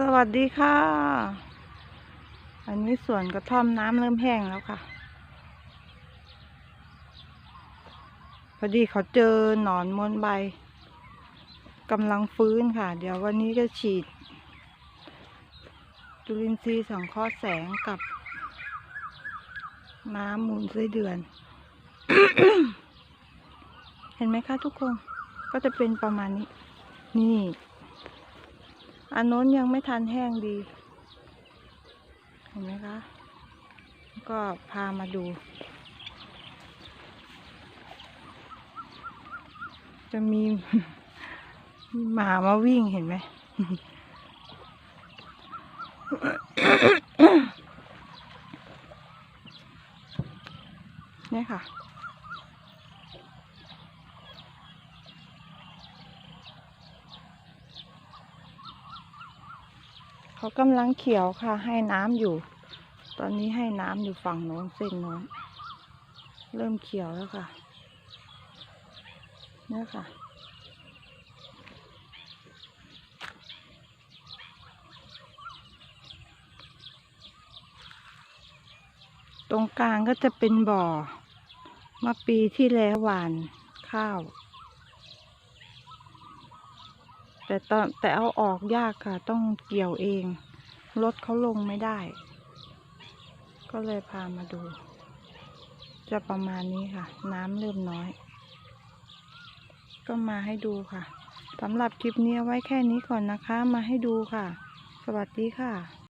สวัสดีค่ะ อันนี้สวนกระท่อมน้ำเริ่มแห้งแล้วค่ะ พอดีเขาเจอหนอนมนใบกำลังฟื้นค่ะ เดี๋ยววันนี้จะฉีด จุลินทรีย์สังเคราะห์แสงกับ น้ำมูลไส้เดือน เห็นไหมคะทุกคน ก็จะเป็นประมาณนี้ นี่ อันโน้นยังไม่ทันแห้งดี เห็นไหมคะ ก็พามาดู จะมีหมามาวิ่งเห็นไหม เนี่ยค่ะ เขากำลังเขียวค่ะ ให้น้ำอยู่ ตอนนี้ให้น้ำอยู่ฝั่งโน้นเส้นโน้น เริ่มเขียวแล้วค่ะเนี่ยค่ะตรงกลางก็จะเป็นบ่อ มาปีที่แล้วหวานข้าว แต่ตอนแต่เอาออกยากค่ะ ต้องเกี่ยวเอง รถเขาลงไม่ได้ ก็เลยพามาดู จะประมาณนี้ค่ะ น้ำเริ่มน้อย ก็มาให้ดูค่ะสำหรับคลิปนี้ไว้แค่นี้ก่อนนะคะ มาให้ดูค่ะ สวัสดีค่ะ